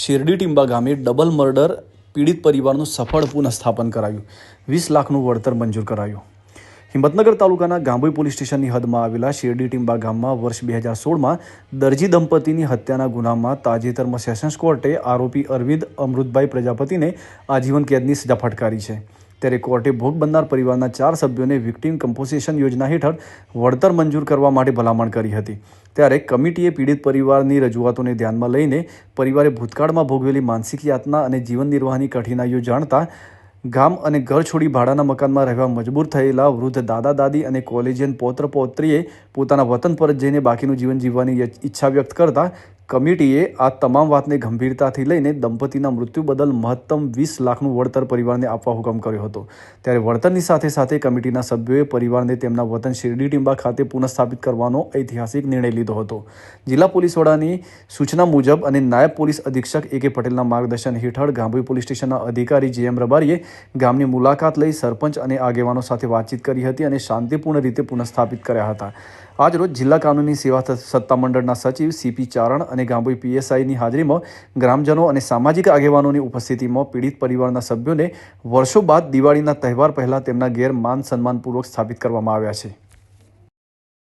શેરડી ટીંબા ગામે double murder પીડિત પરિવારનું સફળ પુનઃસ્થાપન કરાયું. વીસ લાખનું વળતર મંજૂર કરાયું. હિંમતનગર તાલુકાના ગાંભોઈ પોલીસ સ્ટેશનની હદમાં આવેલા શેરડી ટીંબા ગામમાં વર્ષ બે હજાર સોળમાં દરજી દંપતીની હત્યાના ગુનામાં તાજેતરમાં સેશન્સ કોર્ટે આરોપી અરવિંદ અમૃતભાઈ પ્રજાપતિને આજીવન કેદની સજા ફટકારી છે. ત્યારે કોર્ટે ભોગ બનનાર પરિવારના ચાર સભ્યોને વિક્ટીમ કમ્પોઝિશન યોજના હેઠળ વળતર મંજૂર કરવા માટે ભલામણ કરી હતી. ત્યારે કમિટીએ પીડિત પરિવારની રજૂઆતોને ધ્યાનમાં લઈને પરિવારે ભૂતકાળમાં ભોગવેલી માનસિક યાતના અને જીવન નિર્વાહની કઠિનાઈઓ જાણતા ગામ અને ઘર છોડી ભાડાના મકાનમાં રહેવા મજબૂર થયેલા વૃદ્ધ દાદા દાદી અને કોલેજિયન પૌત્ર પૌત્રીએ પોતાના વતન પર જઈને બાકીનું જીવન જીવવાની ઈચ્છા વ્યક્ત કરતા કમિટીએ આ તમામ વાતને ગંભીરતાથી લઈને દંપતીના મૃત્યુ બદલ મહત્તમ વીસ લાખનું વળતર પરિવારને આપવા હુકમ કર્યો હતો. ત્યારે વળતરની સાથે સાથે કમિટીના સભ્યોએ પરિવારને તેમના વતન શિરડી ટીંબા ખાતે પુનઃસ્થાપિત કરવાનો ઐતિહાસિક નિર્ણય લીધો હતો. જિલ્લા પોલીસ વડાની સૂચના મુજબ અને નાયબ પોલીસ અધિક્ષક એ કે પટેલના માર્ગદર્શન હેઠળ ગાંભી પોલીસ સ્ટેશનના અધિકારી જે રબારીએ ગામની મુલાકાત લઈ સરપંચ અને આગેવાનો સાથે વાતચીત કરી હતી અને શાંતિપૂર્ણ રીતે પુનઃસ્થાપિત કર્યા હતા. આજરોજ જિલ્લા કાનૂની સેવા સત્તામંડળના સચિવ સીપી ચારણ અને ગાંભોઈ પીએસઆઈની હાજરીમાં ગ્રામજનો અને સામાજિક આગેવાનોની ઉપસ્થિતિમાં પીડિત પરિવારના સભ્યોને વર્ષો બાદ દિવાળીના તહેવાર પહેલાં તેમના ઘેર માન સન્માનપૂર્વક સ્થાપિત કરવામાં આવ્યા છે.